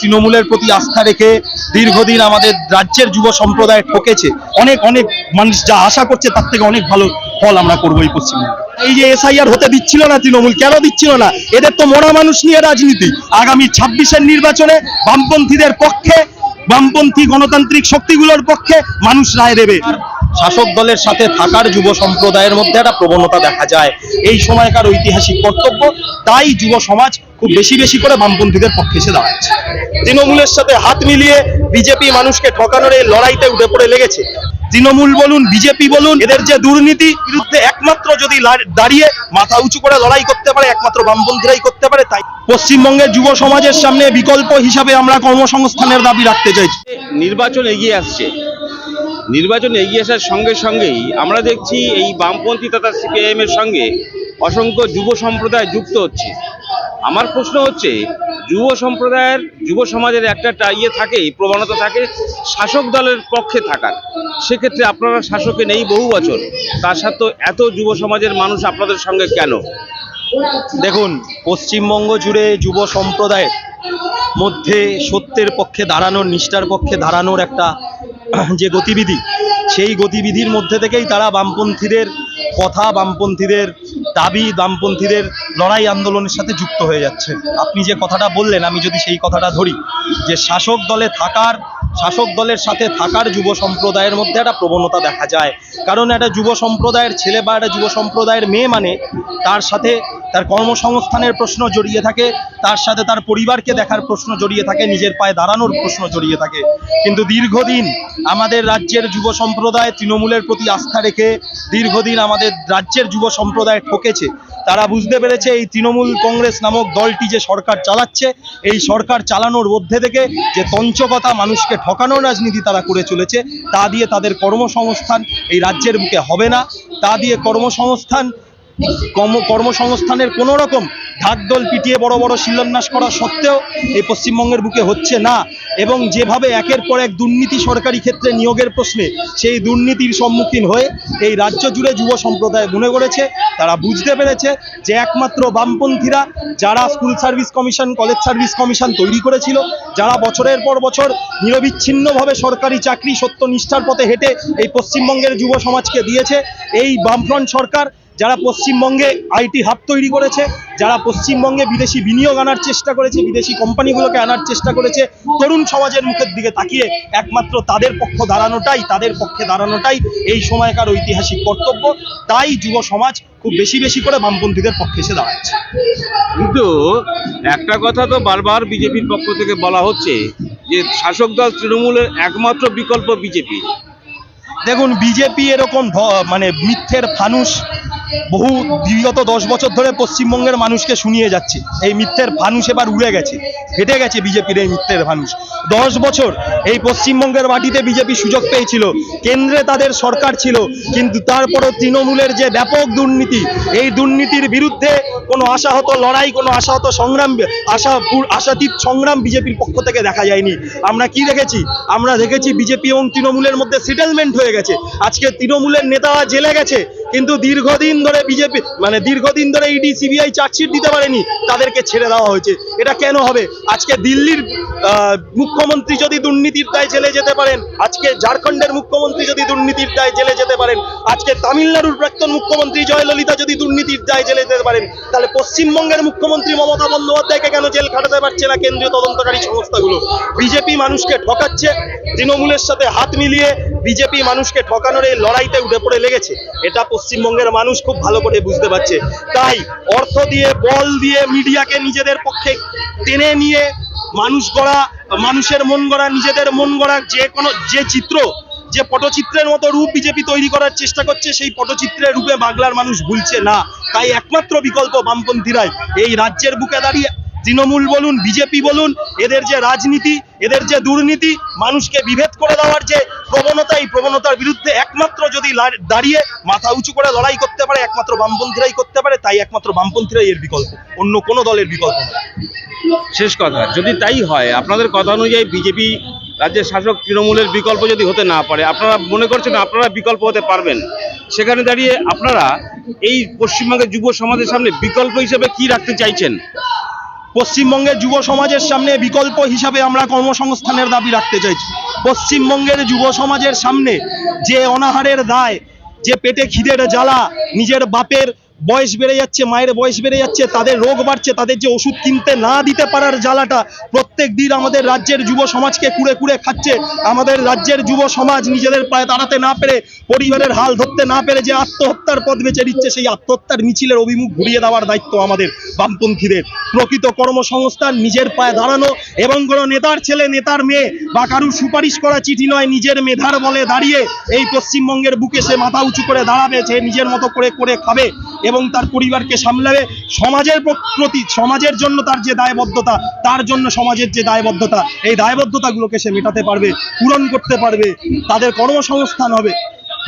তৃণমূলের প্রতি আস্থা রেখে দীর্ঘদিন আমাদের রাজ্যের যুব সম্প্রদায় ঠকেছে। অনেক অনেক মানুষ যা আশা করছে তার থেকে অনেক ভালো ফল আমরা করব এই পশ্চিমবঙ্গে। এই যে এসআইআর হতে দিচ্ছিল না তৃণমূল, কেন দিচ্ছিল না? এদের তো মরা মানুষ নিয়ে রাজনীতি। আগামী ছাব্বিশের নির্বাচনে বামপন্থীদের পক্ষে, বামপন্থী গণতান্ত্রিক শক্তিগুলোর পক্ষে মানুষ রায় দেবে। শাসক দলের সাথে থাকার যুব সম্প্রদায়ের মধ্যে একটা প্রবণতা দেখা যায়। এই সময়কার ঐতিহাসিক কর্তব্য, তাই যুব সমাজ খুব বেশি বেশি করে বামপন্থীদের পক্ষে এসে দাঁড়াচ্ছে। তৃণমূলের সাথে হাত মিলিয়ে বিজেপি মানুষকে ঠকানোর এই লড়াইতে উঠে পড়ে লেগেছে। তৃণমূল বলুন, বিজেপি বলুন, এদের যে দুর্নীতি বিরুদ্ধে একমাত্র যদি দাঁড়িয়ে মাথা উঁচু করে লড়াই করতে পারে, একমাত্র বামপন্থীরাই করতে পারে, তাই পশ্চিমবঙ্গের যুব সমাজের সামনে বিকল্প হিসাবে আমরা কর্মসংস্থানের দাবি রাখতে চাইছি। নির্বাচন এগিয়ে আসছে। নির্বাচন এগিয়ে আসার সঙ্গে সঙ্গেই আমরা দেখছি এই বামপন্থী তথা সিপিআইএম এর সঙ্গে অসংখ্য যুব সম্প্রদায় যুক্ত হচ্ছে। আমার প্রশ্ন হচ্ছে, যুব সম্প্রদায়ের, যুব সমাজের একটা ইয়ে থাকে প্রবণতা থাকে, শাসক দলের পক্ষে থাকার। সেক্ষেত্রে আপনারা শাসকে নেই বহু বছর, তার সাথেও এত যুব সমাজের মানুষ আপনাদের সঙ্গে কেন? দেখুন, পশ্চিমবঙ্গ জুড়ে যুব সম্প্রদায়ের মধ্যে সত্যের পক্ষে দাঁড়ানোর, নিষ্ঠার পক্ষে দাঁড়ানোর একটা যে গতিবিধি, সেই গতিবিধির মধ্যে থেকেই তারা বামপন্থীদের কথা, বামপন্থীদের দাবি, বামপন্থীদের লড়াই আন্দোলনের সাথে যুক্ত হয়ে যাচ্ছে। আপনি যে কথাটা বললেন, আমি যদি সেই কথাটা ধরি, যে শাসক দলে থাকার শাসক দলের সাথে থাকার যুব সম্প্রদায়ের মধ্যে একটা প্রবণতা দেখা যায়। কারণ একটা যুব সম্প্রদায়ের ছেলে বা একটা যুব সম্প্রদায়ের মেয়ে মানে তার সাথে তার কর্মসংস্থানের প্রশ্ন জড়িয়ে থাকে, তার সাথে তার পরিবারকে দেখার প্রশ্ন জড়িয়ে থাকে, নিজের পায়ে দাঁড়ানোর প্রশ্ন জড়িয়ে থাকে। কিন্তু দীর্ঘদিন আমাদের রাজ্যের যুব সম্প্রদায় তৃণমূলের প্রতি আস্থা রেখে দীর্ঘদিন আমাদের রাজ্যের যুব সম্প্রদায় ঠকেছে। তারা বুঝতে পেরেছে এই তৃণমূল কংগ্রেস নামক দলটি যে সরকার চালাচ্ছে, এই সরকার চালানোর মধ্যে থেকে যে তঞ্চকতা মানুষকে ঠকানোর রাজনীতি তারা করে চলেছে, তা দিয়ে তাদের কর্মসংস্থান এই রাজ্যের বুকে হবে না। তা দিয়ে কর্মসংস্থান কর্ম কর্মসংস্থানের কোনো রকম ঢাকডোল পিটিয়ে বড় বড় শিলান্যাস করা সত্ত্বেও এই পশ্চিমবঙ্গের বুকে হচ্ছে না। এবং যেভাবে একের পর এক দুর্নীতি সরকারি ক্ষেত্রে নিয়োগের প্রশ্নে সেই দুর্নীতির সম্মুখীন হয়ে এই রাজ্য জুড়ে যুব সম্প্রদায় মনে করেছে, তারা বুঝতে পেরেছে যে একমাত্র বামপন্থীরা যারা school service commission, college service commission তৈরি করেছিল, যারা বছরের পর বছর নিরবিচ্ছিন্নভাবে সরকারি চাকরি সত্য নিষ্ঠার পথে হেঁটে এই পশ্চিমবঙ্গের যুব সমাজকে দিয়েছে, এই বামফ্রন্ট সরকার যারা পশ্চিমবঙ্গে আইটি হাব তৈরি করেছে যারা পশ্চিমবঙ্গে বিদেশি বিনিয়োগ আনার চেষ্টা করেছে বিদেশি কোম্পানিগুলোকে আনার চেষ্টা করেছে তরুণ সমাজের মুখের দিকে তাকিয়ে একমাত্র তাদের পক্ষ দাঁড়ানোটাই তাদের পক্ষে দাঁড়ানোটাই এই সময়কার ঐতিহাসিক কর্তব্য। তাই যুব সমাজ খুব বেশি বেশি করে বামপন্থীদের পক্ষে এসে দাঁড়াচ্ছে। কিন্তু একটা কথা তো বারবার বিজেপির পক্ষ থেকে বলা হচ্ছে যে শাসক দল তৃণমূলের একমাত্র বিকল্প বিজেপি। দেখুন বিজেপি এরকম মানে মিথ্যের ফানুস বহু বিগত দশ বছর ধরে পশ্চিমবঙ্গের মানুষকে শুনিয়ে যাচ্ছে। এই মিথ্যের ফানুস এবার উড়ে গেছে, ফেটে গেছে বিজেপির এই মিথ্যের ফানুস দশ বছর এই পশ্চিমবঙ্গের মাটিতে বিজেপি সুযোগ পেয়েছিল, কেন্দ্রে তাদের সরকার ছিল, কিন্তু তারপরও তৃণমূলের যে ব্যাপক দুর্নীতি, এই দুর্নীতির বিরুদ্ধে কোনো আশাহত লড়াই, কোনো আশাহত সংগ্রাম, আশা আশাতীত সংগ্রাম বিজেপির পক্ষ থেকে দেখা যায়নি। আমরা কি দেখেছি? আমরা দেখেছি বিজেপি এবং তৃণমূলের মধ্যে সেটেলমেন্ট হয়ে গেছে। আজকে তৃণমূলের নেতারা জেলে গেছে কিন্তু দীর্ঘদিন ধরে বিজেপি মানে দীর্ঘদিন ধরে ইডি, সিবিআই চার্জশিট দিতে পারেনি, তাদেরকে ছেড়ে দেওয়া হয়েছে। এটা কেন হবে? আজকে দিল্লির মুখ্যমন্ত্রী যদি দুর্নীতির দায় জেলে যেতে পারেন, আজকে ঝাড়খণ্ডের মুখ্যমন্ত্রী যদি দুর্নীতির দায় জেলে যেতে পারেন, আজকে তামিলনাড়ুর প্রাক্তন মুখ্যমন্ত্রী জয়ললিতা যদি দুর্নীতির দায় জেলে যেতে পারেন, তাহলে পশ্চিমবঙ্গের মুখ্যমন্ত্রী মমতা বন্দ্যোপাধ্যায়কে কেন জেল খাটাতে পারছে না কেন্দ্রীয় তদন্তকারী সংস্থাগুলো? বিজেপি মানুষকে ঠকাচ্ছে, তৃণমূলের সাথে হাত মিলিয়ে বিজেপি মানুষকে ঠকানোর এই লড়াইতে উঠে পড়ে লেগেছে। এটা পশ্চিমবঙ্গের মানুষ খুব ভালো করে বুঝতে পারছে। তাই অর্থ দিয়ে, বল দিয়ে মিডিয়াকে নিজেদের পক্ষে টেনে নিয়ে মানুষ গড়া, মানুষের মন গড়া, নিজেদের মন গড়া যে কোনো, যে চিত্র, যে পটচিত্রের মতো রূপ বিজেপি তৈরি করার চেষ্টা করছে, সেই পটচিত্রের রূপে বাংলার মানুষ ভুলছে না। তাই একমাত্র বিকল্প বামপন্থীরাই। এই রাজ্যের বুকে দাঁড়িয়ে তৃণমূল বলুন, বিজেপি বলুন, এদের যে রাজনীতি এদের যে দুর্নীতি মানুষকে বিভেদ করে দেওয়ার যে প্রবণতা, এই প্রবণতার বিরুদ্ধে একমাত্র যদি দাঁড়িয়ে মাথা উঁচু করে লড়াই করতে পারে, একমাত্র বামপন্থীরাই করতে পারে, তাই একমাত্র বামপন্থীরাই এর বিকল্প। অন্য কোনো দলের বিকল্প নয়। শেষ কথা, যদি তাই হয়, আপনাদের কথা অনুযায়ী বিজেপি রাজ্যের শাসক তৃণমূলের বিকল্প যদি হতে না পারে, আপনারা মনে করছেন আপনারা বিকল্প হতে পারবেন? সেখানে দাঁড়িয়ে আপনারা এই পশ্চিমবঙ্গের যুব সমাজের সামনে বিকল্প হিসেবে কি রাখতে চাইছেন? পশ্চিমবঙ্গের যুব সমাজের সামনে বিকল্প হিসাবে আমরা কর্মসংস্থানের দাবি রাখতে চাইছি। পশ্চিমবঙ্গের যুব সমাজের সামনে যে অনাহারের দায়, যে পেটে খিদের জ্বালা, নিজের বাপের বয়স বেড়ে যাচ্ছে, মায়ের বয়স বেড়ে যাচ্ছে, তাদের রোগ বাড়ছে, তাদের যে ওষুধ কিনতে না দিতে পারার জ্বালাটা প্রত্যেক দিন আমাদের রাজ্যের যুব সমাজকে কুড়ে কুড়ে খাচ্ছে। আমাদের রাজ্যের যুব সমাজ নিজেদের পায়ে দাঁড়াতে না পেরে, পরিবারের হাল ধরতে না পেরে যে আত্মহত্যার পথ বেছে নিচ্ছে, সেই আত্মহত্যার মিছিলের অভিমুখ ঘুরিয়ে দেওয়ার দায়িত্ব আমাদের বামপন্থীদের। প্রকৃত কর্মসংস্থান নিজের পায়ে দাঁড়ানো এবং কোনো নেতার ছেলে, নেতার মেয়ে বা কারুর সুপারিশ করা চিঠি নয়, নিজের মেধার বলে দাঁড়িয়ে এই পশ্চিমবঙ্গের বুকে সে মাথা উঁচু করে দাঁড়াবে, সে নিজের মতো করে করে খাবে। এবং তার পরিবারকে সামলাবে। সমাজের প্রতি, সমাজের জন্য তার যে দায়বদ্ধতা, তার জন্য সমাজের যে দায়বদ্ধতা, এই দায়বদ্ধতাগুলোকে সে মেটাতে পারবে, পূরণ করতে পারবে। তাদের কর্মসংস্থান হবে।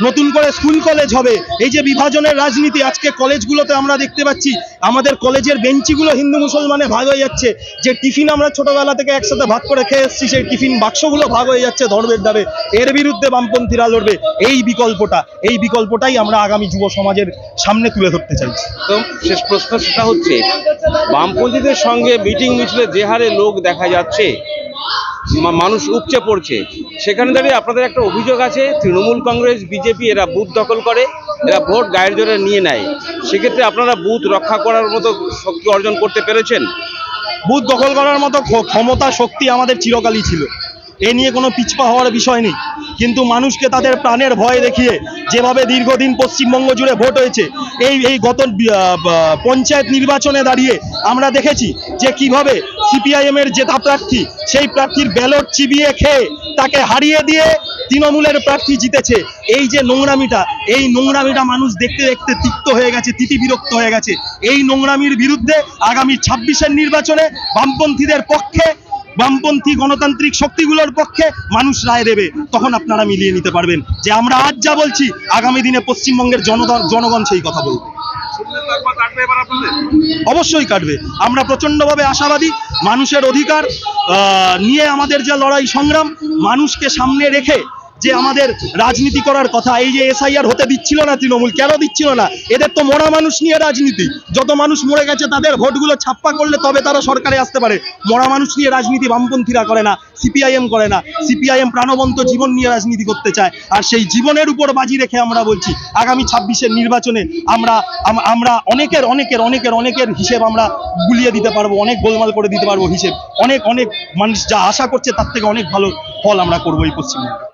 নতুন করে স্কুল কলেজ হবে। এই যে বিভাজনের রাজনীতি, আজকে কলেজগুলোতে আমরা দেখতে পাচ্ছি, আমাদের কলেজের বেঞ্চিগুলো হিন্দু মুসলমানে ভাগ হয়ে যাচ্ছে। যে টিফিন আমরা ছোটবেলা থেকে একসাথে ভাগ করে খেয়ে এসেছি, সেই টিফিন বাক্সগুলো ভাগ হয়ে যাচ্ছে ধর্মের ডাবে। এর বিরুদ্ধে বামপন্থীরা লড়বে। এই বিকল্পটা, এই বিকল্পটাই আমরা আগামী যুব সমাজের সামনে তুলে ধরতে চাইছি। তো শেষ প্রশ্ন সেটা হচ্ছে, বামপন্থীদের সঙ্গে মিটিং মিছিলে যে হারে লোক দেখা যাচ্ছে মানুষ উপচে পড়ছে। সেখানে দাঁড়িয়ে আপনাদের একটা অভিযোগ আছে, তৃণমূল কংগ্রেস, বিজেপি এরা বুথ দখল করে, এরা ভোট গায়ের জোরে নিয়ে নেয়। সেক্ষেত্রে আপনারা বুথ রক্ষা করার মতো শক্তি অর্জন করতে পেরেছেন? বুথ দখল করার মতো ক্ষ- ক্ষমতা শক্তি আমাদের চিরকালই ছিল। এ নিয়ে কোনো পিছপা হওয়ার বিষয় নেই। কিন্তু মানুষকে তাদের প্রাণের ভয় দেখিয়ে যেভাবে দীর্ঘদিন পশ্চিমবঙ্গ জুড়ে ভোট হয়েছে, এই এই গত পঞ্চায়েত নির্বাচনে দাঁড়িয়ে আমরা দেখেছি যে কীভাবে সিপিআইএম এর জেতা প্রার্থী, সেই প্রার্থীর ব্যালট চিবিয়ে খেয়ে তাকে হারিয়ে দিয়ে তৃণমূলের প্রার্থী জিতেছে। এই যে নোংরামিটা, এই নোংরামিটা মানুষ দেখতে দেখতে তিক্ত হয়ে গেছে, তিতি বিরক্ত হয়ে গেছে। এই নোংরামির বিরুদ্ধে আগামী ছাব্বিশের নির্বাচনে বামপন্থীদের পক্ষে বামপন্থী গণতান্ত্রিক শক্তিগুলোর পক্ষে মানুষ রায় দেবে, তখন আপনারা মিলিয়ে নিতে পারবেন। যে আমরা আজ যা বলছি, আগামী দিনে পশ্চিমবঙ্গের জনগণ জনগণ সেই কথা বলবে। অবশ্যই কাটবে। আমরা প্রচন্ডভাবে আশাবাদী, মানুষের অধিকার নিয়ে আমাদের যে লড়াই সংগ্রাম, মানুষকে সামনে রেখে যে আমাদের রাজনীতি করার কথা, এই যে এসআইআর হতে দিচ্ছিল না তৃণমূল, কেন দিচ্ছিল না? এদের তো মরা মানুষ নিয়ে রাজনীতি। যত মানুষ মরে গেছে, তাদের ভোটগুলো ছাপ্পা করলে তবে তারা সরকারে আসতে পারে। মরা মানুষ নিয়ে রাজনীতি বামপন্থীরা করে না, সিপিআইএম করে না। সিপিআইএম প্রাণবন্ত জীবন নিয়ে রাজনীতি করতে চায়। আর সেই জীবনের উপর বাজি রেখে আমরা বলছি, আগামী ছাব্বিশের নির্বাচনে আমরা আমরা অনেকের অনেকের অনেকের অনেকের হিসেব আমরা গুলিয়ে দিতে পারব, অনেক গোলমাল করে দিতে পারব হিসেব। অনেক অনেক মানুষ যা আশা করছে, তার থেকে অনেক ভালো ফল আমরা করব এই পশ্চিমবঙ্গে।